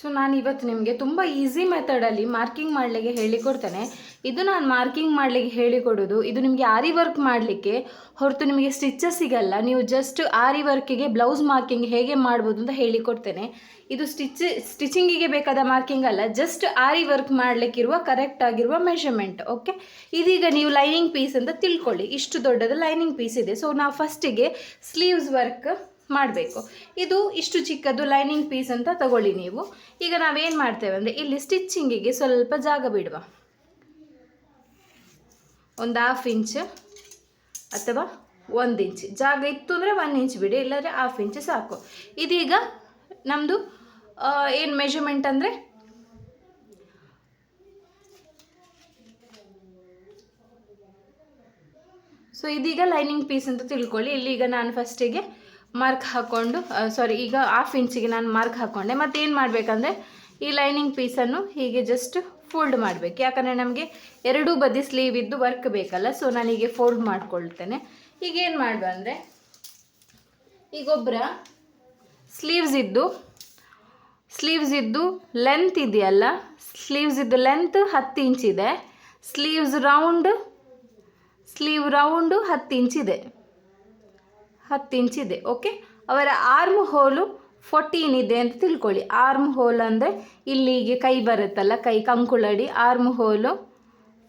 So ನಾನು ಇವತ್ತು ನಿಮಗೆ ತುಂಬ ಈಸಿ ಮೆಥಡಲ್ಲಿ ಮಾರ್ಕಿಂಗ್ ಮಾಡಲಿಕ್ಕೆ ಹೇಳಿಕೊಡ್ತೇನೆ ಇದು ನಾನು ಮಾರ್ಕಿಂಗ್ ಮಾಡಲಿಕ್ಕೆ ಹೇಳಿಕೊಡೋದು ಇದು ನಿಮಗೆ ಆರಿ ವರ್ಕ್ ಮಾಡಲಿಕ್ಕೆ ಹೊರತು ನಿಮಗೆ ಸ್ಟಿಚಸ್ ಸಿಗಲ್ಲ. ನೀವು ಜಸ್ಟ್ ಆರಿ ವರ್ಕಿಗೆ ಬ್ಲೌಸ್ ಮಾರ್ಕಿಂಗ್ ಹೇಗೆ ಮಾಡ್ಬೋದು ಅಂತ ಹೇಳಿಕೊಡ್ತೇನೆ ಇದು ಸ್ಟಿಚ್ ಸ್ಟಿಚಿಂಗಿಗೆ ಬೇಕಾದ ಮಾರ್ಕಿಂಗ್ ಅಲ್ಲ ಜಸ್ಟ್ ಆರಿ ವರ್ಕ್ ಮಾಡಲಿಕ್ಕಿರುವ ಕರೆಕ್ಟ್ ಆಗಿರುವ ಮೆಷರ್ಮೆಂಟ್ ಓಕೆ ಇದೀಗ ನೀವು ಲೈನಿಂಗ್ ಪೀಸ್ ಅಂತ ತಿಳ್ಕೊಳ್ಳಿ. ಇಷ್ಟು ದೊಡ್ಡದು ಲೈನಿಂಗ್ ಪೀಸ್ ಇದೆ. ಸೊ ನಾವು ಫಸ್ಟಿಗೆ ಸ್ಲೀವ್ಸ್ ವರ್ಕ್ ಮಾಡಬೇಕು. ಇದು ಇಷ್ಟು ಚಿಕ್ಕದು ಲೈನಿಂಗ್ ಪೀಸ್ ಅಂತ ತಗೊಳ್ಳಿ ನೀವು. ಈಗ ನಾವೇನು ಮಾಡ್ತೇವೆ ಅಂದರೆ ಇಲ್ಲಿ ಸ್ಟಿಚ್ಚಿಂಗಿಗೆ ಸ್ವಲ್ಪ ಜಾಗ ಬಿಡುವ. ಒಂದು ಹಾಫ್ ಇಂಚ್ ಅಥವಾ ಒಂದು ಇಂಚ್ ಜಾಗ ಇತ್ತು ಅಂದರೆ ಒನ್ ಇಂಚ್ ಬಿಡಿ, ಇಲ್ಲಾಂದರೆ ಹಾಫ್ ಇಂಚ್ ಸಾಕು. ಇದೀಗ ನಮ್ಮದು ಏನು ಮೆಷರ್ಮೆಂಟ್ ಅಂದರೆ ಸೊ ಇದೀಗ ಲೈನಿಂಗ್ ಪೀಸ್ ಅಂತ ತಿಳ್ಕೊಳ್ಳಿ. ಇಲ್ಲೀಗ ನಾನು ಫಸ್ಟಿಗೆ ಮಾರ್ಕ್ ಹಾಕ್ಕೊಂಡು ಸಾರಿ ಈಗ ಹಾಫ್ ಇಂಚಿಗೆ ನಾನು ಮಾರ್ಕ್ ಹಾಕ್ಕೊಂಡೆ ಮತ್ತು ಏನು ಮಾಡಬೇಕಂದ್ರೆ, ಈ ಲೈನಿಂಗ್ ಪೀಸನ್ನು ಹೀಗೆ ಜಸ್ಟ್ ಫೋಲ್ಡ್ ಮಾಡಬೇಕು. ಯಾಕಂದರೆ ನಮಗೆ ಎರಡೂ ಬದಿ ಸ್ಲೀವ್ ಇದ್ದು ವರ್ಕ್ ಬೇಕಲ್ಲ ಸೊ ಹೀಗೆ ಫೋಲ್ಡ್ ಮಾಡ್ಕೊಳ್ತೇನೆ. ಈಗ ಏನು ಮಾಡುವ ಅಂದರೆ ಈಗೊಬ್ಬರ ಸ್ಲೀವ್ಸ್ ಇದ್ದು ಸ್ಲೀವ್ಸ್ ಇದ್ದು ಲೆಂತ್ ಇದೆಯಲ್ಲ ಸ್ಲೀವ್ಸ್ ಇದ್ದು ಲೆಂತ್ ಹತ್ತು ಇಂಚಿದೆ ಸ್ಲೀವ್ಸ್ ರೌಂಡ್ ಸ್ಲೀವ್ ರೌಂಡು ಹತ್ತು ಇದೆ. ಹತ್ತು ಇಂಚ್ ಇದೆ ಓಕೆ ಅವರ ಆರ್ಮ್ ಹೋಲು ಫೋರ್ಟೀನ್ ಇದೆ ಅಂತ ತಿಳ್ಕೊಳ್ಳಿ. ಆರ್ಮ್ ಹೋಲ್ ಅಂದರೆ ಇಲ್ಲಿಗೆ ಕೈ ಬರುತ್ತಲ್ಲ, ಕೈ ಕಂಕುಳಡಿ ಆರ್ಮ್ ಹೋಲು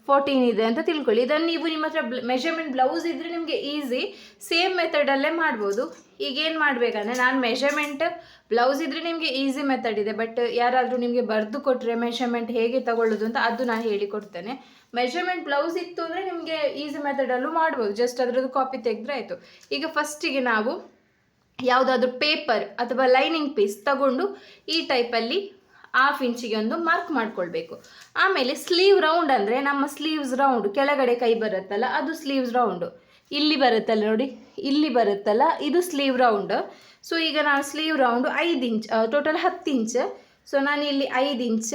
ಫೋರ್ಟೀನ್ ಇದೆ ಅಂತ ತಿಳ್ಕೊಳ್ಳಿ. ಇದನ್ನು ನೀವು ನಿಮ್ಮ ಹತ್ರ ಮೆಷರ್ಮೆಂಟ್ ಬ್ಲೌಸ್ ಇದ್ದರೆ ನಿಮಗೆ ಈಸಿ ಸೇಮ್ ಮೆಥಡಲ್ಲೇ ಮಾಡ್ಬೋದು. ಈಗ ಏನು ಮಾಡಬೇಕಂದ್ರೆ, ನಾನು ಮೆಷರ್ಮೆಂಟ್ ಬ್ಲೌಸ್ ಇದ್ದರೆ ನಿಮಗೆ ಈಸಿ ಮೆಥಡ್ ಇದೆ. ಬಟ್ ಯಾರಾದರೂ ನಿಮಗೆ ಬರೆದು ಕೊಟ್ಟರೆ ಮೆಷರ್ಮೆಂಟ್ ಹೇಗೆ ತಗೊಳ್ಳೋದು ಅಂತ ಅದು ನಾನು ಹೇಳಿಕೊಡ್ತೇನೆ. ಮೆಷರ್ಮೆಂಟ್ ಬ್ಲೌಸ್ ಇತ್ತು ಅಂದರೆ ನಿಮಗೆ ಈಸಿ ಮೆಥಡಲ್ಲೂ ಮಾಡ್ಬೋದು. ಜಸ್ಟ್ ಅದರದ್ದು ಕಾಪಿ ತೆಗೆದ್ರೆ ಆಯಿತು. ಈಗ ಫಸ್ಟಿಗೆ ನಾವು ಯಾವುದಾದ್ರೂ ಪೇಪರ್ ಅಥವಾ ಲೈನಿಂಗ್ ಪೀಸ್ ತಗೊಂಡು ಈ ಟೈಪಲ್ಲಿ ಹಾಫ್ ಇಂಚಿಗೆ ಒಂದು ಮಾರ್ಕ್ ಮಾಡ್ಕೊಳ್ಬೇಕು. ಆಮೇಲೆ ಸ್ಲೀವ್ ರೌಂಡ್ ಅಂದರೆ ನಮ್ಮ ಸ್ಲೀವ್ಸ್ ರೌಂಡ್ ಕೆಳಗಡೆ ಕೈ ಬರುತ್ತಲ್ಲ, ಅದು ಸ್ಲೀವ್ಸ್ ರೌಂಡು ಇಲ್ಲಿ ಬರುತ್ತಲ್ಲ ನೋಡಿ, ಇಲ್ಲಿ ಬರುತ್ತಲ್ಲ, ಇದು ಸ್ಲೀವ್ ರೌಂಡ್ ಸೊ ಈಗ ನಾನು ಸ್ಲೀವ್ ರೌಂಡು ಐದು ಇಂಚ್ ಟೋಟಲ್ ಹತ್ತು ಇಂಚ್ ಸೊ ನಾನು ಇಲ್ಲಿ ಐದು ಇಂಚ್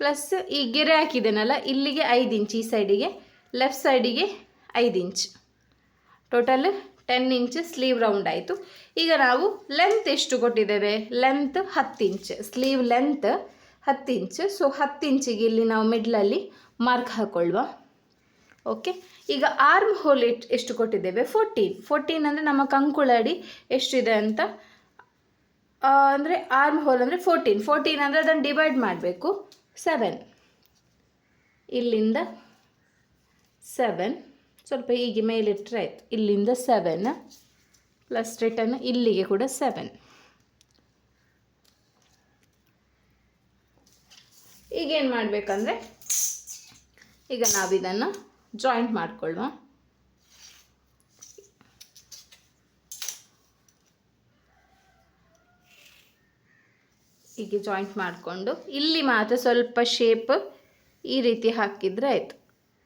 ಪ್ಲಸ್ ಈ ಗೆರೆ ಹಾಕಿದ್ದೇನಲ್ಲ, ಇಲ್ಲಿಗೆ ಐದು ಇಂಚ್ ಈ ಸೈಡಿಗೆ ಲೆಫ್ಟ್ ಸೈಡಿಗೆ ಐದು inch total ten inch sleeve round ಆಯಿತು. ಈಗ ನಾವು ಲೆಂತ್ ಎಷ್ಟು ಕೊಟ್ಟಿದ್ದೇವೆ? ಲೆಂತ್ ಹತ್ತು ಇಂಚ್ ಸ್ಲೀವ್ ಲೆಂತ್ ಹತ್ತು ಇಂಚ್ ಸೊ ಹತ್ತು ಇಂಚಿಗೆ ಇಲ್ಲಿ ನಾವು ಮಿಡ್ಲಲ್ಲಿ ಮಾರ್ಕ್ ಹಾಕೊಳ್ಳುವ ಓಕೆ ಈಗ ಆರ್ಮ್ ಹೋಲ್ ಇಟ್ ಎಷ್ಟು ಕೊಟ್ಟಿದ್ದೇವೆ? ಫೋರ್ಟೀನ್ ಫೋರ್ಟೀನ್ ಅಂದರೆ ನಮ್ಮ ಕಂಕುಳಡಿ ಎಷ್ಟಿದೆ ಅಂತ? ಅಂದರೆ ಆರ್ಮ್ ಹೋಲ್ ಅಂದರೆ ಫೋರ್ಟೀನ್ ಫೋರ್ಟೀನ್ ಅಂದರೆ ಅದನ್ನು ಡಿವೈಡ್ ಮಾಡಬೇಕು. ಸೆವೆನ್ ಇಲ್ಲಿಂದ ಸೆವೆನ್ ಸ್ವಲ್ಪ ಹೀಗೆ ಮೇಲಿಟ್ಟರೆ ಆಯಿತು. ಇಲ್ಲಿಂದ ಸೆವೆನ್ ಪ್ಲಸ್ ರಿಟರ್ನ್ ಇಲ್ಲಿಗೆ ಕೂಡ ಸೆವೆನ್ ಈಗೇನು ಮಾಡಬೇಕಂದ್ರೆ, ಈಗ ನಾವಿದನ್ನು ಜಾಯಿಂಟ್ ಮಾಡಿಕೊಳ್ಳುವ ಹೀಗೆ ಜಾಯಿಂಟ್ ಮಾಡಿಕೊಂಡು, ಇಲ್ಲಿ ಮಾತ್ರ ಸ್ವಲ್ಪ ಶೇಪ್ ಈ ರೀತಿ ಹಾಕಿದರೆ ಆಯಿತು.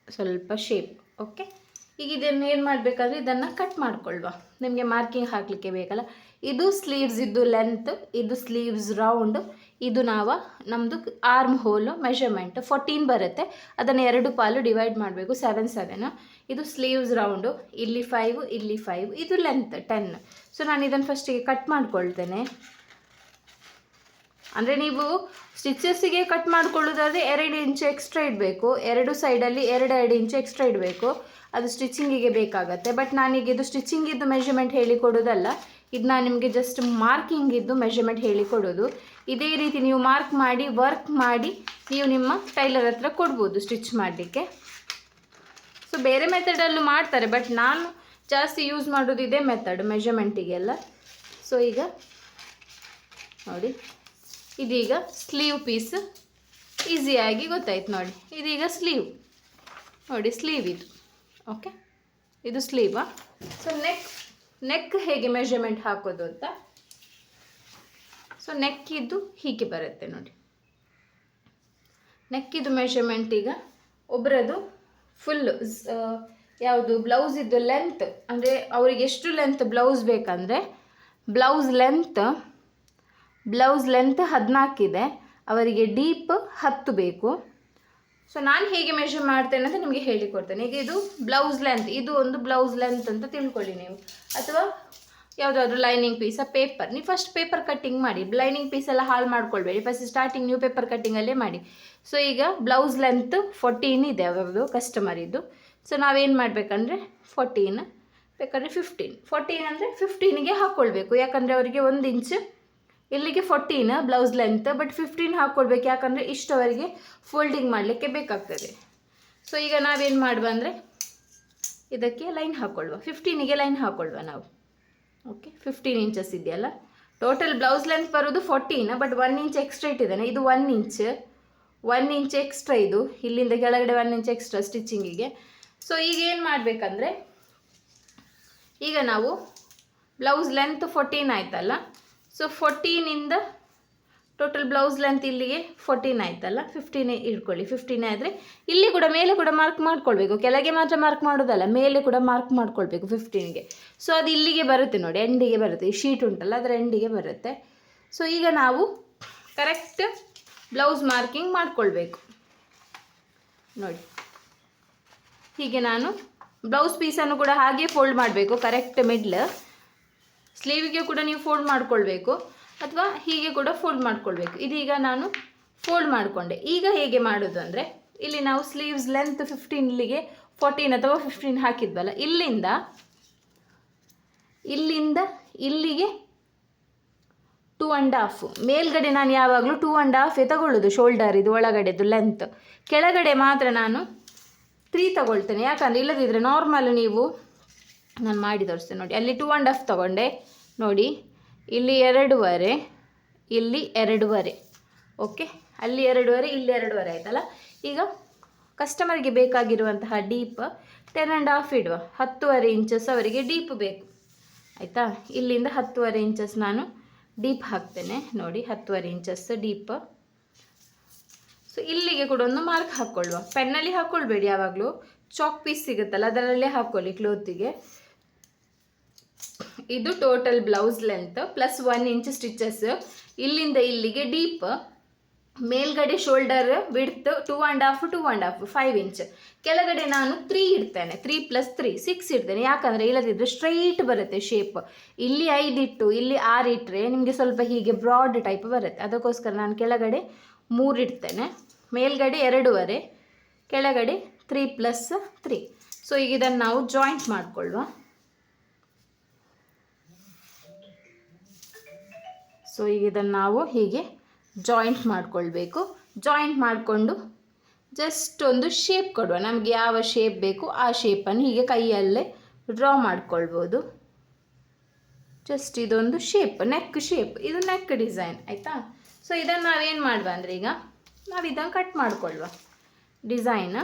ಸ್ವಲ್ಪ ಶೇಪ್ ಓಕೆ ಈಗ ಇದನ್ನು ಏನು ಮಾಡಬೇಕಂದ್ರೆ ಇದನ್ನು ಕಟ್ ಮಾಡ್ಕೊಳ್ವಾ. ನಿಮಗೆ ಮಾರ್ಕಿಂಗ್ ಹಾಕಲಿಕ್ಕೆ ಬೇಕಲ್ಲ? ಇದು ಸ್ಲೀವ್ಸ್ ಇದ್ದು ಲೆಂತ್ ಇದು ಸ್ಲೀವ್ಸ್ ರೌಂಡ್ ಇದು ನಾವು ನಮ್ಮದು ಆರ್ಮ್ ಹೋಲು ಮೆಷರ್ಮೆಂಟ್ ಫೋರ್ಟೀನ್ ಬರುತ್ತೆ. ಅದನ್ನು ಎರಡು ಪಾಲು ಡಿವೈಡ್ ಮಾಡಬೇಕು ಸೆವೆನ್ ಸೆವೆನ್ ಇದು ಸ್ಲೀವ್ಸ್ ರೌಂಡು ಇಲ್ಲಿ ಫೈವ್ ಇಲ್ಲಿ ಫೈವ್ ಇದು ಲೆಂತ್ ಟೆನ್ ಸೊ ನಾನು ಇದನ್ನು ಫಸ್ಟಿಗೆ ಕಟ್ ಮಾಡ್ಕೊಳ್ತೇನೆ. ಅಂದರೆ ನೀವು ಸ್ಟಿಚಸ್ಸಿಗೆ ಕಟ್ ಮಾಡ್ಕೊಳ್ಳೋದಾದರೆ ಎರಡು ಇಂಚು ಎಕ್ಸ್ಟ್ರಾ ಇಡಬೇಕು. ಎರಡು ಸೈಡಲ್ಲಿ ಎರಡು ಎರಡು ಇಂಚು ಎಕ್ಸ್ಟ್ರಾ ಇಡಬೇಕು. ಅದು ಸ್ಟಿಚಿಂಗಿಗೆ ಬೇಕಾಗತ್ತೆ. ಬಟ್ ನಾನೀಗ ಇದು ಸ್ಟಿಚಿಂಗಿದ್ದು ಮೆಷರ್ಮೆಂಟ್ ಹೇಳಿಕೊಡೋದಲ್ಲ ಇದು ನಾನು ನಿಮಗೆ ಜಸ್ಟ್ ಮಾರ್ಕಿಂಗಿದ್ದು ಮೆಷರ್ಮೆಂಟ್ ಹೇಳಿಕೊಡೋದು ಇದೇ ರೀತಿ ನೀವು ಮಾರ್ಕ್ ಮಾಡಿ ವರ್ಕ್ ಮಾಡಿ ನೀವು ನಿಮ್ಮ ಟೈಲರ್ ಹತ್ರ ಕೊಡ್ಬೋದು ಸ್ಟಿಚ್ ಮಾಡಲಿಕ್ಕೆ. ಸೊ ಬೇರೆ ಮೆಥಡಲ್ಲೂ ಮಾಡ್ತಾರೆ. ಬಟ್ ನಾನು ಜಾಸ್ತಿ ಯೂಸ್ ಮಾಡೋದು ಇದೇ ಮೆಥಡ್ ಮೆಷರ್ಮೆಂಟಿಗೆಲ್ಲ ಸೊ ಈಗ ನೋಡಿ. ಇದೀಗ ಸ್ಲೀವ್ ಪೀಸ್ ಈಸಿಯಾಗಿ ಗೊತ್ತಾಯ್ತು ನೋಡಿ. ಇದೀಗ ಸ್ಲೀವ್. ನೋಡಿ ಸ್ಲೀವ್ ಇದು. ಓಕೆ? ಇದು ಸ್ಲೀವಾ. ಸೊ ನೆಕ್ ನೆಕ್ ಹೇಗೆ ಮೆಷರ್ಮೆಂಟ್ ಹಾಕೋದು ಅಂತ? ಸೊ ನೆಕ್ ಇದು ಹೀಗೆ ಬರುತ್ತೆ ನೋಡಿ. ನೆಕ್ಕಿದು ಮೆಷರ್ಮೆಂಟ್ ಈಗ ಒಬ್ಬರದು ಫುಲ್ ಯಾವುದು ಬ್ಲೌಸ್ ಇದ್ದು ಲೆಂತ್ ಅಂದರೆ ಅವ್ರಿಗೆ ಎಷ್ಟು ಲೆಂತ್ ಬ್ಲೌಸ್ ಬೇಕಂದರೆ ಬ್ಲೌಸ್ ಲೆಂತ್ ಬ್ಲೌಸ್ ಲೆಂತ್ ಹದಿನಾಲ್ಕಿದೆ ಅವರಿಗೆ ಡೀಪ್ ಹತ್ತು ಬೇಕು. ಸೊ ನಾನು ಹೇಗೆ ಮೆಷರ್ ಮಾಡ್ತೇನೆ ಅಂತ ನಿಮಗೆ ಹೇಳಿಕೊಡ್ತೇನೆ ಈಗ ಇದು ಬ್ಲೌಸ್ ಲೆಂತ್, ಇದು ಒಂದು ಬ್ಲೌಸ್ ಲೆಂತ್ ಅಂತ ತಿಳ್ಕೊಳ್ಳಿ ನೀವು. ಅಥವಾ ಯಾವುದಾದ್ರು ಲೈನಿಂಗ್ ಪೀಸ ಪೇಪರ್. ನೀವು ಫಸ್ಟ್ ಪೇಪರ್ ಕಟ್ಟಿಂಗ್ ಮಾಡಿ, ಲೈನಿಂಗ್ ಪೀಸ್ ಎಲ್ಲ ಹಾಳು ಮಾಡ್ಕೊಳ್ಬೇಡಿ. ಫಸ್ಟ್ ಸ್ಟಾರ್ಟಿಂಗ್ ನೀವು ಪೇಪರ್ ಕಟ್ಟಿಂಗಲ್ಲೇ ಮಾಡಿ. ಸೊ ಈಗ ಬ್ಲೌಸ್ ಲೆಂತ್ ಫೋರ್ಟೀನ್ ಇದೆ ಅವರದು ಕಸ್ಟಮರ್ ಇದು ಸೊ ನಾವೇನು ಮಾಡಬೇಕಂದ್ರೆ ಫೋರ್ಟೀನ್ ಬೇಕಂದರೆ ಫಿಫ್ಟೀನ್ ಫೋರ್ಟೀನ್ ಅಂದರೆ ಫಿಫ್ಟೀನಿಗೆ ಹಾಕ್ಕೊಳ್ಬೇಕು ಯಾಕಂದರೆ ಅವರಿಗೆ ಒಂದು ಇಂಚ್ ಇಲ್ಲಿಗೆ fourteen blouse length but fifteen ಹಾಕ್ಕೊಡ್ಬೇಕು ಯಾಕಂದರೆ ಇಷ್ಟವರೆಗೆ ಫೋಲ್ಡಿಂಗ್ ಮಾಡಲಿಕ್ಕೆ ಬೇಕಾಗ್ತದೆ. ಸೊ ಈಗ ನಾವೇನು ಮಾಡುವ ಅಂದರೆ ಇದಕ್ಕೆ ಲೈನ್ ಹಾಕ್ಕೊಳ್ವ ಫಿಫ್ಟೀನಿಗೆ ಲೈನ್ ಹಾಕ್ಕೊಳ್ವ ನಾವು. ಓಕೆ ಫಿಫ್ಟೀನ್ ಇಂಚಸ್ ಇದೆಯಲ್ಲ? ಟೋಟಲ್ ಬ್ಲೌಸ್ ಲೆಂತ್ ಬರೋದು fourteen but one inch extra ಇಟ್ಟಿದ್ದಾನೆ. ಇದು one inch one inch extra ಇದು. ಇಲ್ಲಿಂದ ಕೆಳಗಡೆ ಒನ್ ಇಂಚ್ ಎಕ್ಸ್ಟ್ರಾ ಸ್ಟಿಚಿಂಗಿಗೆ ಸೊ ಈಗ ಏನು ಮಾಡಬೇಕಂದ್ರೆ ಈಗ ನಾವು ಬ್ಲೌಸ್ ಲೆಂತ್ ಫೋರ್ಟೀನ್ ಆಯ್ತಲ್ಲ? ಸೊ ಫೋರ್ಟೀನಿಂದ ಟೋಟಲ್ ಬ್ಲೌಸ್ ಲೆಂತ್ ಇಲ್ಲಿಗೆ ಫೋರ್ಟೀನ್ ಆಯ್ತಲ್ಲ? ಫಿಫ್ಟೀನೇ ಇಟ್ಕೊಳ್ಳಿ ಫಿಫ್ಟೀನೇ ಆದರೆ ಇಲ್ಲಿ ಕೂಡ ಮೇಲೆ ಕೂಡ ಮಾರ್ಕ್ ಮಾಡ್ಕೊಳ್ಬೇಕು. ಕೆಳಗೆ ಮಾತ್ರ ಮಾರ್ಕ್ ಮಾಡೋದಲ್ಲ, ಮೇಲೆ ಕೂಡ ಮಾರ್ಕ್ ಮಾಡ್ಕೊಳ್ಬೇಕು ಫಿಫ್ಟೀನ್ಗೆ ಸೊ ಅದು ಇಲ್ಲಿಗೆ ಬರುತ್ತೆ ನೋಡಿ ಎಂಡಿಗೆ ಬರುತ್ತೆ. ಈ ಶೀಟ್ ಉಂಟಲ್ಲ, ಅದರ ಎಂಡಿಗೆ ಬರುತ್ತೆ. ಸೊ ಈಗ ನಾವು ಕರೆಕ್ಟ್ ಬ್ಲೌಸ್ ಮಾರ್ಕಿಂಗ್ ಮಾಡ್ಕೊಳ್ಬೇಕು. ನೋಡಿ. ಹೀಗೆ ನಾನು ಬ್ಲೌಸ್ ಪೀಸನ್ನು ಕೂಡ ಹಾಗೆ ಫೋಲ್ಡ್ ಮಾಡಬೇಕು ಕರೆಕ್ಟ್ ಮಿಡ್ಲ್ ಸ್ಲೀವಿಗೆ ಕೂಡ ನೀವು ಫೋಲ್ಡ್ ಮಾಡ್ಕೊಳ್ಬೇಕು ಅಥವಾ ಹೀಗೆ ಕೂಡ ಫೋಲ್ಡ್ ಮಾಡ್ಕೊಳ್ಬೇಕು. ಇದೀಗ ನಾನು ಫೋಲ್ಡ್ ಮಾಡಿಕೊಂಡೆ. ಈಗ ಹೇಗೆ ಮಾಡೋದು ಅಂದರೆ, ಇಲ್ಲಿ ನಾವು ಸ್ಲೀವ್ಸ್ ಲೆಂತ್ ಫಿಫ್ಟೀನ್ ಇಲ್ಲಿಗೆ ಫೋರ್ಟೀನ್ ಅಥವಾ ಫಿಫ್ಟೀನ್ ಹಾಕಿದ್ವಲ್ಲ, ಇಲ್ಲಿಂದ ಇಲ್ಲಿಂದ ಇಲ್ಲಿಗೆ ಟೂ ಆ್ಯಂಡ್ ಹಾಫ್ ಮೇಲ್ಗಡೆ ನಾನು ಯಾವಾಗಲೂ ಟೂ ಆ್ಯಂಡ್ ಹಾಫೇ ತಗೊಳ್ಳೋದು ಶೋಲ್ಡರ್ ಇದು, ಒಳಗಡೆದು ಲೆಂತ್ ಕೆಳಗಡೆ ಮಾತ್ರ ನಾನು ತ್ರೀ ತಗೊಳ್ತೇನೆ. ಯಾಕಂದರೆ ಇಲ್ಲದಿದ್ದರೆ ನಾರ್ಮಲ್ ನೀವು ನಾನು ಮಾಡಿ ತೋರಿಸ್ತೇನೆ ನೋಡಿ. ಅಲ್ಲಿ ಟೂ ಆ್ಯಂಡ್ ಹಾಫ್ ತಗೊಂಡೆ. ನೋಡಿ, ಇಲ್ಲಿ ಎರಡೂವರೆ ಇಲ್ಲಿ ಎರಡೂವರೆ. ಓಕೆ ಅಲ್ಲಿ ಎರಡೂವರೆ, ಇಲ್ಲಿ ಎರಡೂವರೆ ಆಯ್ತಲ್ಲ? ಈಗ ಕಸ್ಟಮರ್ಗೆ ಬೇಕಾಗಿರುವಂತಹ ಡೀಪ್ ಟೆನ್ ಆ್ಯಂಡ್ ಹಾಫ್ ಇಡುವ. ಹತ್ತುವರೆ ಇಂಚಸ್ ಅವರಿಗೆ ಡೀಪ್ ಬೇಕು. ಆಯಿತಾ? ಇಲ್ಲಿಂದ ಹತ್ತುವರೆ ಇಂಚಸ್ ನಾನು ಡೀಪ್ ಹಾಕ್ತೇನೆ. ನೋಡಿ, ಹತ್ತುವರೆ ಇಂಚಸ್ ಡೀಪ್ ಸೊ ಇಲ್ಲಿಗೆ ಕೂಡ ಒಂದು ಮಾರ್ಕ್ ಹಾಕ್ಕೊಳ್ಳುವ ಪೆನ್ನಲ್ಲಿ ಹಾಕ್ಕೊಳ್ಬೇಡಿ ಯಾವಾಗಲೂ. ಚಾಕ್ ಪೀಸ್ ಸಿಗುತ್ತಲ್ಲ, ಅದರಲ್ಲೇ ಹಾಕ್ಕೊಳ್ಳಿ ಕ್ಲೋತಿಗೆ ಇದು total blouse length plus one inch stitches ಇಲ್ಲಿಂದ ಇಲ್ಲಿಗೆ ಡೀಪ್ ಮೇಲ್ಗಡೆ shoulder width two and half two and half five inch ಕೆಳಗಡೆ ನಾನು ತ್ರೀ ಇಡ್ತೇನೆ. ತ್ರೀ ಪ್ಲಸ್ ತ್ರೀ ಸಿಕ್ಸ್ ಇಡ್ತೇನೆ. ಯಾಕಂದರೆ ಇಲ್ಲದಿದ್ದರೆ ಸ್ಟ್ರೈಟ್ ಬರುತ್ತೆ ಶೇಪ್ ಇಲ್ಲಿ ಐದು ಇಟ್ಟು, ಇಲ್ಲಿ ಆರು ಇಟ್ಟರೆ ನಿಮಗೆ ಸ್ವಲ್ಪ ಹೀಗೆ ಬ್ರಾಡ್ ಟೈಪ್ ಬರುತ್ತೆ. ಅದಕ್ಕೋಸ್ಕರ ನಾನು ಕೆಳಗಡೆ ಮೂರು ಇಡ್ತೇನೆ. ಮೇಲ್ಗಡೆ ಎರಡೂವರೆ, ಕೆಳಗಡೆ ತ್ರೀ ಪ್ಲಸ್ ತ್ರೀ ಸೊ ಈಗ ಇದನ್ನು ನಾವು ಜಾಯಿಂಟ್ ಮಾಡಿಕೊಳ್ಳುವ. ಸೊ ಈಗ ಇದನ್ನು ನಾವು ಹೀಗೆ ಜಾಯಿಂಟ್ ಮಾಡಿಕೊಳ್ಬೇಕು. ಜಾಯಿಂಟ್ ಮಾಡಿಕೊಂಡು ಜಸ್ಟ್ ಒಂದು ಶೇಪ್ ಕೊಡುವ. ನಮಗೆ ಯಾವ ಶೇಪ್ ಬೇಕು ಆ ಶೇಪನ್ನು ಹೀಗೆ ಕೈಯಲ್ಲೇ ಡ್ರಾ ಮಾಡ್ಕೊಳ್ಬೋದು. ಜಸ್ಟ್ ಇದೊಂದು ಶೇಪ್ ನೆಕ್ ಶೇಪ್ ಇದು ನೆಕ್ ಡಿಸೈನ್ ಆಯಿತಾ? ಸೊ ಇದನ್ನು ನಾವೇನು ಮಾಡುವ ಅಂದರೆ ಈಗ ನಾವು ಇದನ್ನು ಕಟ್ ಮಾಡ್ಕೊಳ್ವ. ಡಿಸೈನ್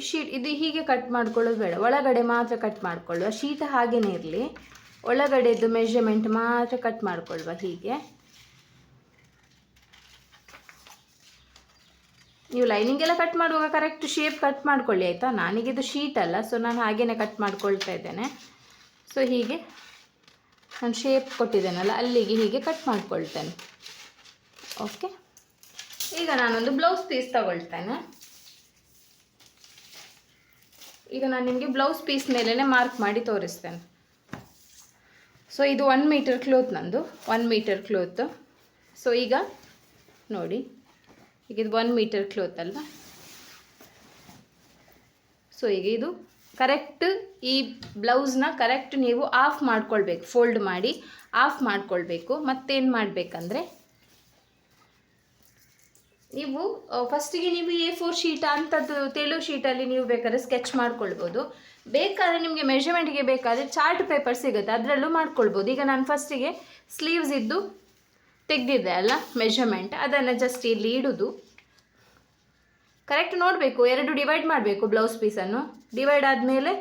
ಶೀಟ್ ಇದು ಹೀಗೆ ಕಟ್ ಮಾಡ್ಕೊಳ್ಳೋದು ಬೇಡ. ಒಳಗಡೆ ಮಾತ್ರ ಕಟ್ ಮಾಡ್ಕೊಳ್ಳುವ. ಶೀಟ್ ಹಾಗೇನೇ ಇರಲಿ. ಒಳಗಡೆದು ಮೆಷರ್ಮೆಂಟ್ ಮಾತ್ರ ಕಟ್ ಮಾಡ್ಕೊಳ್ಳುವ ಹೀಗೆ. ನೀವು ಲೈನಿಂಗ್ ಎಲ್ಲ ಕಟ್ ಮಾಡುವಾಗ ಕರೆಕ್ಟ್ ಶೇಪ್ ಕಟ್ ಮಾಡ್ಕೊಳ್ಳಿ, ಆಯಿತಾ? ಇದು ಶೀಟ್ ಅಲ್ಲ ಸೊ ನಾನು ಹಾಗೇನೆ ಕಟ್ ಮಾಡ್ಕೊಳ್ತಾ ಇದ್ದೇನೆ. ಸೊ ಹೀಗೆ ನಾನು ಶೇಪ್ ಕೊಟ್ಟಿದ್ದೇನಲ್ಲ, ಅಲ್ಲಿಗೆ ಹೀಗೆ ಕಟ್ ಮಾಡ್ಕೊಳ್ತೇನೆ. ಓಕೆ ಈಗ ನಾನೊಂದು ಬ್ಲೌಸ್ ಪೀಸ್ ತಗೊಳ್ತೇನೆ. ಈಗ ನಾನು ನಿಮಗೆ ಬ್ಲೌಸ್ ಪೀಸ್ ಮೇಲೇ ಮಾರ್ಕ್ ಮಾಡಿ ತೋರಿಸ್ತೇನೆ. ಸೊ ಇದು ಒನ್ ಮೀಟರ್ ಕ್ಲೋತ್ ನಂದು ಒನ್ ಮೀಟರ್ ಕ್ಲೋತ್ ಸೊ ಈಗ ನೋಡಿ, ಈಗ ಇದು ಒನ್ ಮೀಟರ್ ಕ್ಲೋತ್ ಅಲ್ವಾ? ಸೊ ಈಗ ಇದು ಕರೆಕ್ಟ್ ಈ ಬ್ಲೌಸ್ನ ಕರೆಕ್ಟ್ ನೀವು ಆಫ್ ಮಾಡ್ಕೊಳ್ಬೇಕು ಫೋಲ್ಡ್ ಮಾಡಿ ಆಫ್ ಮಾಡ್ಕೊಳ್ಬೇಕು, ಮತ್ತೇನು ಮಾಡಬೇಕಂದ್ರೆ ನೀವು ಫಸ್ಟಿಗೆ ನೀವು ಎ ಫೋರ್ ಶೀಟ್ ಅಂಥದ್ದು ತೆಳು ಶೀಟಲ್ಲಿ ನೀವು ಬೇಕಾದ್ರೆ ಸ್ಕೆಚ್ ಮಾಡ್ಕೊಳ್ಬೋದು. ಬೇಕಾದರೆ ನಿಮಗೆ ಮೆಷರ್ಮೆಂಟ್ಗೆ ಬೇಕಾದರೆ ಚಾರ್ಟ್ ಪೇಪರ್ ಸಿಗುತ್ತೆ, ಅದರಲ್ಲೂ ಮಾಡ್ಕೊಳ್ಬೋದು. ಈಗ ನಾನು ಫಸ್ಟಿಗೆ ಸ್ಲೀವ್ಸ್ ಇದ್ದು ತೆಗೆದಿದ್ದೆ ಅಲ್ಲ ಮೆಷರ್ಮೆಂಟ್ ಅದನ್ನು ಜಸ್ಟ್ ಇಲ್ಲಿ ಇಡೋದು. ಕರೆಕ್ಟ್ ನೋಡಬೇಕು, ಎರಡು ಡಿವೈಡ್ ಮಾಡಬೇಕು ಬ್ಲೌಸ್ ಪೀಸನ್ನು ಡಿವೈಡ್ ಆದಮೇಲೆ,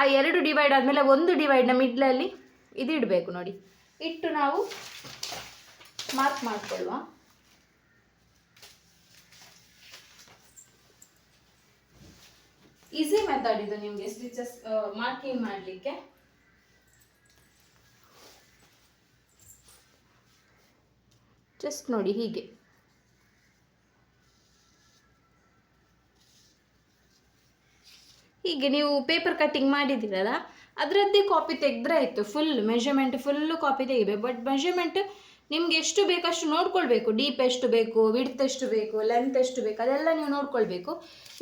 ಆ ಎರಡು ಡಿವೈಡ್ ಆದಮೇಲೆ ಒಂದು ಡಿವೈಡ್ನ ಮಿಡ್ಲಲ್ಲಿ ಇದು ಇಡಬೇಕು ನೋಡಿ. ಇಟ್ಟು ನಾವು ಮಾರ್ಕ್ ಮಾಡ್ಕೊಳ್ಳುವ. ಈಸಿ ಮೆಥಡ್ ಇದು ನಿಮಗೆ ಸ್ಟಿಚಸ್ ಮಾರ್ಕಿಂಗ್ ಮಾಡಲಿಕ್ಕೆ? ಜಸ್ಟ್ ನೋಡಿ ಹೀಗೆ. ಹೀಗೆ ನೀವು ಪೇಪರ್ ಕಟ್ಟಿಂಗ್ ಮಾಡಿದ್ದೀರಲ್ಲ, ಅದರದ್ದೇ ಕಾಪಿ ತೆಗೆದ್ರೆ ಆಯಿತು ಫುಲ್ ಮೆಷರ್ಮೆಂಟ್ ಫುಲ್ಲು ಕಾಪಿ ತೆಗಿಬೇಕು. ಬಟ್ ಮೆಷರ್ಮೆಂಟ್ ನಿಮ್ಗೆ ಎಷ್ಟು ಬೇಕಷ್ಟು ನೋಡ್ಕೊಳ್ಬೇಕು. ಡೀಪ್ ಎಷ್ಟು ಬೇಕು ವಿಡ್ತ್ ಎಷ್ಟು ಬೇಕು ಲೆಂತ್ ಎಷ್ಟು ಬೇಕು, ಅದೆಲ್ಲ ನೀವು ನೋಡ್ಕೊಳ್ಬೇಕು.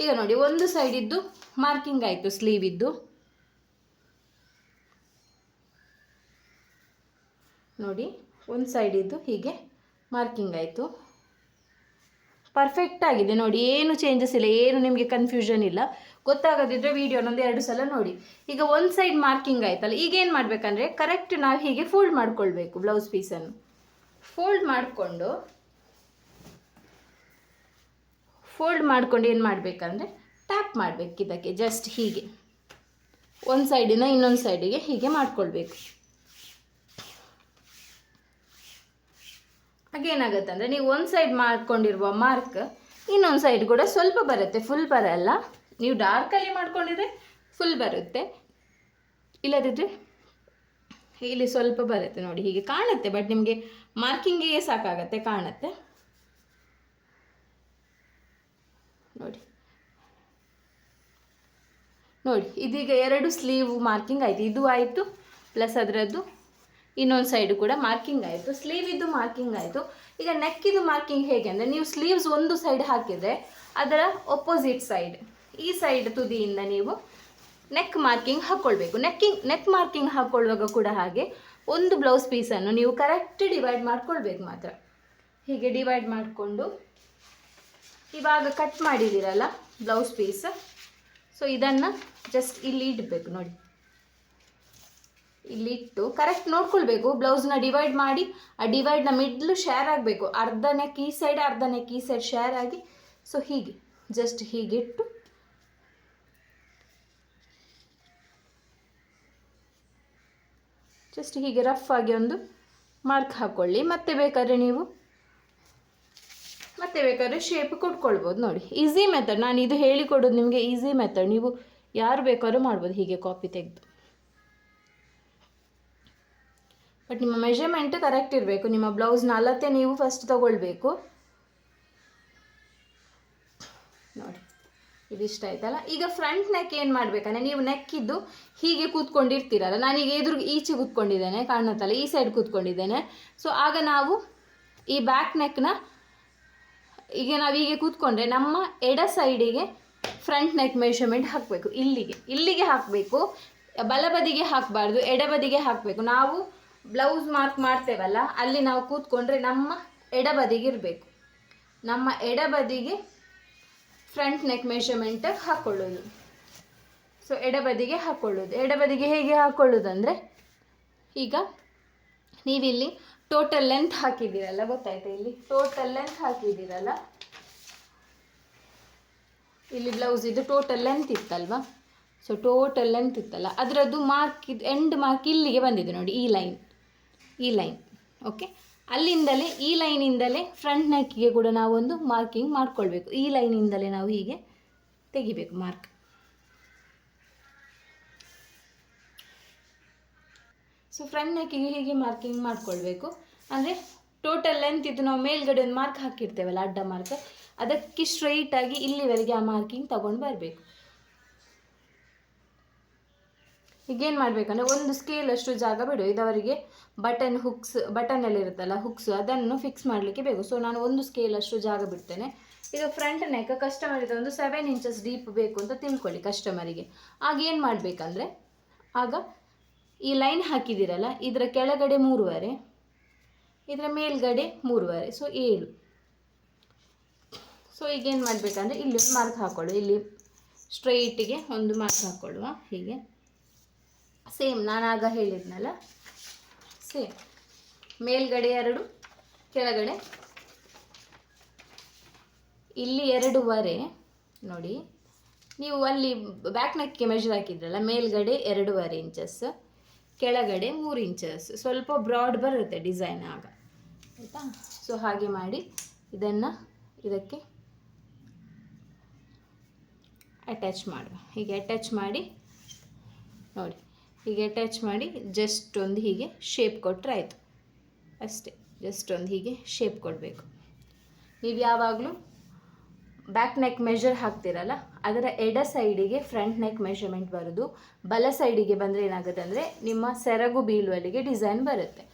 ಈಗ ನೋಡಿ, ಒಂದು ಸೈಡ್ ಇದ್ದು ಮಾರ್ಕಿಂಗ್ ಆಯಿತು ಸ್ಲೀವ್ ಇದ್ದು. ನೋಡಿ, ಒಂದು ಸೈಡ್ ಇದ್ದು ಹೀಗೆ ಮಾರ್ಕಿಂಗ್ ಆಯಿತು. ಪರ್ಫೆಕ್ಟ್ ಆಗಿದೆ ನೋಡಿ, ಏನು ಚೇಂಜಸ್ ಇಲ್ಲ, ಏನು ನಿಮಗೆ ಕನ್ಫ್ಯೂಷನ್ ಇಲ್ಲ. ಗೊತ್ತಾಗದಿದ್ದರೆ ವೀಡಿಯೋನೊಂದು ಎರಡು ಸಲ ನೋಡಿ. ಈಗ ಒಂದು ಸೈಡ್ ಮಾರ್ಕಿಂಗ್ ಆಯ್ತಲ್ಲ, ಈಗ ಏನು ಮಾಡಬೇಕಂದ್ರೆ ಕರೆಕ್ಟ್ ನಾವು ಹೀಗೆ ಫೋಲ್ಡ್ ಮಾಡ್ಕೊಳ್ಬೇಕು ಬ್ಲೌಸ್ ಪೀಸನ್ನು ಫೋಲ್ಡ್ ಮಾಡಿಕೊಂಡು ಫೋಲ್ಡ್ ಮಾಡ್ಕೊಂಡು ಏನು ಮಾಡಬೇಕಂದ್ರೆ ಟ್ಯಾಪ್ ಮಾಡಬೇಕು ಇದಕ್ಕೆ ಜಸ್ಟ್ ಹೀಗೆ. ಒಂದು ಸೈಡಿನ ಇನ್ನೊಂದು ಸೈಡಿಗೆ ಹೀಗೆ ಮಾಡ್ಕೊಳ್ಬೇಕು. ಹಾಗೇನಾಗುತ್ತೆ ಅಂದರೆ ನೀವು ಒಂದು ಸೈಡ್ ಮಾಡ್ಕೊಂಡಿರುವ ಮಾರ್ಕ್ ಇನ್ನೊಂದು ಸೈಡ್ ಕೂಡ ಸ್ವಲ್ಪ ಬರುತ್ತೆ ಫುಲ್ ಬರಲ್ಲ. ನೀವು ಡಾರ್ಕಲ್ಲಿ ಮಾಡ್ಕೊಂಡಿದ್ರೆ ಫುಲ್ ಬರುತ್ತೆ. ಇಲ್ಲದಿದ್ದರೆ ಇಲ್ಲಿ ಸ್ವಲ್ಪ ಬರುತ್ತೆ ನೋಡಿ, ಹೀಗೆ ಕಾಣುತ್ತೆ ಬಟ್ ನಿಮಗೆ ಮಾರ್ಕಿಂಗಿಗೆ ಸಾಕಾಗತ್ತೆ, ಕಾಣುತ್ತೆ. ನೋಡಿ. ನೋಡಿ, ಇದೀಗ ಎರಡು ಸ್ಲೀವ್ ಮಾರ್ಕಿಂಗ್ ಆಯಿತು. ಇದು ಆಯಿತು ಪ್ಲಸ್ ಅದರದ್ದು ಇನ್ನೊಂದು ಸೈಡು ಕೂಡ ಮಾರ್ಕಿಂಗ್ ಆಯಿತು. ಸ್ಲೀವ್ ಇದ್ದು ಮಾರ್ಕಿಂಗ್ ಆಯಿತು. ಈಗ ನೆಕ್ಕಿದು ಮಾರ್ಕಿಂಗ್ ಹೇಗೆ ಅಂದರೆ, ನೀವು ಸ್ಲೀವ್ಸ್ ಒಂದು ಸೈಡ್ ಹಾಕಿದರೆ ಅದರ ಒಪೋಸಿಟ್ ಸೈಡ್ ಈ ಸೈಡ್ ತುದಿಯಿಂದ ನೀವು ನೆಕ್ ಮಾರ್ಕಿಂಗ್ ಹಾಕ್ಕೊಳ್ಬೇಕು ನೆಕ್ಕಿಂಗ್ ನೆಕ್ ಮಾರ್ಕಿಂಗ್ ಹಾಕ್ಕೊಳ್ಳುವಾಗ ಕೂಡ ಹಾಗೆ ಒಂದು ಬ್ಲೌಸ್ ಪೀಸನ್ನು ನೀವು ಕರೆಕ್ಟ್ ಡಿವೈಡ್ ಮಾಡ್ಕೊಳ್ಬೇಕು ಮಾತ್ರ. ಹೀಗೆ ಡಿವೈಡ್ ಮಾಡಿಕೊಂಡು ಇವಾಗ ಕಟ್ ಮಾಡಿದ್ದೀರಲ್ಲ ಬ್ಲೌಸ್ ಪೀಸ್ ಸೊ ಇದನ್ನು ಜಸ್ಟ್ ಇಲ್ಲಿ ಇಡಬೇಕು ನೋಡಿ. ಇಲ್ಲಿ ಇಟ್ಟು ಕರೆಕ್ಟ್ ನೋಡ್ಕೊಳ್ಬೇಕು. ಬ್ಲೌಸ್ನ ಡಿವೈಡ್ ಮಾಡಿ, ಆ ಡಿವೈಡ್ನ ಮಿಡ್ಲು ಶೇರ್ ಆಗಬೇಕು. ಅರ್ಧನೇ ಕೀ ಸೈಡ್ ಅರ್ಧನೇ ಕೀ ಸೈಡ್ ಶೇರ್ ಆಗಿ. ಸೊ ಹೀಗೆ. ಜಸ್ಟ್ ಹೀಗಿಟ್ಟು ಜಸ್ಟ್ ಹೀಗೆ ರಫ್ ಆಗಿ ಒಂದು ಮಾರ್ಕ್ ಹಾಕ್ಕೊಳ್ಳಿ ಮತ್ತೆ ಬೇಕಾದ್ರೆ ನೀವು, ಮತ್ತೆ ಬೇಕಾದ್ರೆ ಶೇಪ್ ಕೊಟ್ಕೊಳ್ಬೋದು ನೋಡಿ. ಈಸಿ ಮೆಥಡ್ ನಾನು ಇದು ಹೇಳಿಕೊಡೋದು ನಿಮಗೆ ಈಸಿ ಮೆಥಡ್ ನೀವು ಯಾರು ಬೇಕಾದ್ರೂ ಮಾಡ್ಬೋದು ಹೀಗೆ ಕಾಪಿ ತೆಗೆದು. ಬಟ್ ನಿಮ್ಮ ಮೆಷರ್ಮೆಂಟ್ ಕರೆಕ್ಟ್ ಇರಬೇಕು. ನಿಮ್ಮ ಬ್ಲೌಸ್ನ ಅಳತೆ ನೀವು ಫಸ್ಟ್ ತಗೊಳ್ಬೇಕು. ಇದಿಷ್ಟ ಆಯ್ತಲ್ಲ? ಈಗ ಫ್ರಂಟ್ ನೆಕ್ ಏನು ಮಾಡ್ಬೇಕಂದ್ರೆ ನೀವು ನೆಕ್ಕಿದ್ದು ಹೀಗೆ ಕೂತ್ಕೊಂಡಿರ್ತೀರಲ್ಲ, ನಾನೀಗ ಎದುರು ಈಚೆ ಕೂತ್ಕೊಂಡಿದ್ದೇನೆ, ಕಾಣತ್ತಲ್ಲ, ಈ ಸೈಡ್ ಕೂತ್ಕೊಂಡಿದ್ದೇನೆ. ಸೊ ಆಗ ನಾವು ಈ ಬ್ಯಾಕ್ ನೆಕ್ನ ಈಗ ನಾವು ಹೀಗೆ ಕೂತ್ಕೊಂಡ್ರೆ ನಮ್ಮ ಎಡ ಸೈಡಿಗೆ ಫ್ರಂಟ್ ನೆಕ್ ಮೆಷರ್ಮೆಂಟ್ ಹಾಕಬೇಕು. ಇಲ್ಲಿಗೆ. ಇಲ್ಲಿಗೆ ಹಾಕಬೇಕು. ಬಲಬದಿಗೆ ಹಾಕಬಾರ್ದು ಎಡಬದಿಗೆ ಹಾಕಬೇಕು. ನಾವು ಬ್ಲೌಸ್ ಮಾರ್ಕ್ ಮಾಡ್ತೇವಲ್ಲ, ಅಲ್ಲಿ ನಾವು ಕೂತ್ಕೊಂಡ್ರೆ ನಮ್ಮ ಎಡಬದಿಗೆ ಇರಬೇಕು ನಮ್ಮ ಎಡಬದಿಗೆ ಫ್ರಂಟ್ ನೆಕ್ ಮೆಷರ್ಮೆಂಟಾಗಿ ಹಾಕ್ಕೊಳ್ಳೋದು ಸೊ ಎಡಬದಿಗೆ ಹಾಕ್ಕೊಳ್ಳೋದು ಎಡಬದಿಗೆ ಹೇಗೆ ಹಾಕ್ಕೊಳ್ಳೋದಂದರೆ ಈಗ ನೀವಿಲ್ಲಿ ಟೋಟಲ್ ಲೆಂತ್ ಹಾಕಿದ್ದೀರಲ್ಲ, ಗೊತ್ತಾಯ್ತಾ ಇಲ್ಲಿ? ಟೋಟಲ್ ಲೆಂತ್ ಹಾಕಿದ್ದೀರಲ್ಲ? ಇಲ್ಲಿ ಬ್ಲೌಸ್ ಇದು ಟೋಟಲ್ ಲೆಂತ್ ಇತ್ತಲ್ವಾ? ಸೊ ಟೋಟಲ್ ಲೆಂತ್ ಇತ್ತಲ್ಲ. ಅದರದ್ದು ಮಾರ್ಕ್ ಇದು ಎಂಡ್ ಮಾರ್ಕ್ ಇಲ್ಲಿಗೆ ಬಂದಿದೆ ನೋಡಿ, ಈ ಲೈನ್ ಈ ಲೈನ್ ಓಕೆ ಅಲ್ಲಿಂದಲೇ, ಈ ಲೈನಿಂದಲೇ ಫ್ರಂಟ್ ನೆಕ್ಕಿಗೆ ಕೂಡ ನಾವೊಂದು ಮಾರ್ಕಿಂಗ್ ಮಾಡ್ಕೊಳ್ಬೇಕು. ಈ ಲೈನಿಂದಲೇ ನಾವು ಹೀಗೆ ತೆಗಿಬೇಕು ಮಾರ್ಕ್ ಸೊ ಫ್ರಂಟ್ ನೆಕ್ಕಿಗೆ ಹೀಗೆ ಮಾರ್ಕಿಂಗ್ ಮಾಡ್ಕೊಳ್ಬೇಕು. ಅಂದರೆ ಟೋಟಲ್ ಲೆಂತ್ ಇದು ನಾವು ಮೇಲ್ಗಡೆ ಒಂದು ಮಾರ್ಕ್ ಹಾಕಿರ್ತೇವಲ್ಲ, ಅಡ್ಡ ಮಾರ್ಕ್ ಅದಕ್ಕೆ ಸ್ಟ್ರೈಟಾಗಿ ಇಲ್ಲಿವರೆಗೆ ಆ ಮಾರ್ಕಿಂಗ್ ತಗೊಂಡು ಬರಬೇಕು. ಈಗೇನು ಮಾಡಬೇಕಂದ್ರೆ ಒಂದು ಸ್ಕೇಲ್ ಅಷ್ಟು ಜಾಗ ಬಿಡು. ಇದವರಿಗೆ ಬಟನ್ ಹುಕ್ಸ್ ಬಟನ್ ಎಲ್ಲ ಇರುತ್ತಲ್ಲ ಹುಕ್ಸ್ ಅದನ್ನು ಫಿಕ್ಸ್ ಮಾಡಲಿಕ್ಕೆ ಬೇಕು. ಸೊ ನಾನು ಒಂದು ಸ್ಕೇಲ್ ಅಷ್ಟು ಜಾಗ ಬಿಡ್ತೇನೆ. ಈಗ ಫ್ರಂಟ್ ನೆಕ್ ಕಸ್ಟಮರ್ ಒಂದು ಸೆವೆನ್ ಇಂಚಸ್ ಡೀಪ್ ಬೇಕು ಅಂತ ತಿಳ್ಕೊಳ್ಳಿ ಕಸ್ಟಮರಿಗೆ ಆಗ ಏನು ಮಾಡಬೇಕಂದ್ರೆ, ಆಗ ಈ ಲೈನ್ ಹಾಕಿದ್ದೀರಲ್ಲ, ಇದರ ಕೆಳಗಡೆ ಮೂರುವರೆ, ಇದರ ಮೇಲ್ಗಡೆ ಮೂರುವರೆ. ಸೊ ಏಳು. ಸೊ ಈಗ ಏನು ಮಾಡಬೇಕಂದ್ರೆ, ಇಲ್ಲಿ ಮಾರ್ಕ್ ಹಾಕ್ಕೊಳ್ಳು ಇಲ್ಲಿ ಸ್ಟ್ರೈಟಿಗೆ ಒಂದು ಮಾರ್ಕ್ ಹಾಕ್ಕೊಳ್ಳುವ ಹೀಗೆ. ಸೇಮ್ ನಾನು ಆಗ ಹೇಳಿದ್ನಲ್ಲ? ಸೇಮ್ ಮೇಲ್ಗಡೆ ಎರಡು, ಕೆಳಗಡೆ. ಇಲ್ಲಿ ಎರಡೂವರೆ, ನೋಡಿ. ನೀವು ಅಲ್ಲಿ ಬ್ಯಾಕ್ ನೆಕ್ಗೆ ಮೆಷರ್ ಹಾಕಿದ್ರಲ್ಲ, ಮೇಲ್ಗಡೆ ಎರಡೂವರೆ ಇಂಚಸ್ ಕೆಳಗಡೆ ಮೂರು ಇಂಚಸ್ ಸ್ವಲ್ಪ ಬ್ರಾಡ್ ಬರುತ್ತೆ ಡಿಸೈನ್ ಆಗ. ಆಯಿತಾ? ಸೊ ಹಾಗೆ ಮಾಡಿ ಇದನ್ನು ಇದಕ್ಕೆ ಅಟ್ಯಾಚ್ ಮಾಡುವ. ಹೀಗೆ ಅಟ್ಯಾಚ್ ಮಾಡಿ, ನೋಡಿ. ಹೀಗೆ ಅಟ್ಯಾಚ್ ಮಾಡಿ ಜಸ್ಟ್ ಒಂದು ಹೀಗೆ ಶೇಪ್ ಕೊಟ್ಟರೆ ಆಯಿತು. ಅಷ್ಟೇ ಜಸ್ಟ್ ಒಂದು ಹೀಗೆ ಶೇಪ್ ಕೊಡಬೇಕು. ನೀವು ಯಾವಾಗಲೂ ಬ್ಯಾಕ್ ನೆಕ್ ಮೆಷರ್ ಹಾಕ್ತಿರಲ್ಲ, ಅದರ ಎಡ ಸೈಡಿಗೆ ಫ್ರಂಟ್ ನೆಕ್ ಮೆಷರ್ಮೆಂಟ್ ಬರೋದು. ಬಲ ಸೈಡಿಗೆ ಬಂದರೆ ಏನಾಗುತ್ತೆ ಅಂದರೆ ನಿಮ್ಮ ಸೆರಗು ಬೀಳುವಲ್ಲಿಗೆ ಡಿಸೈನ್ ಬರುತ್ತೆ.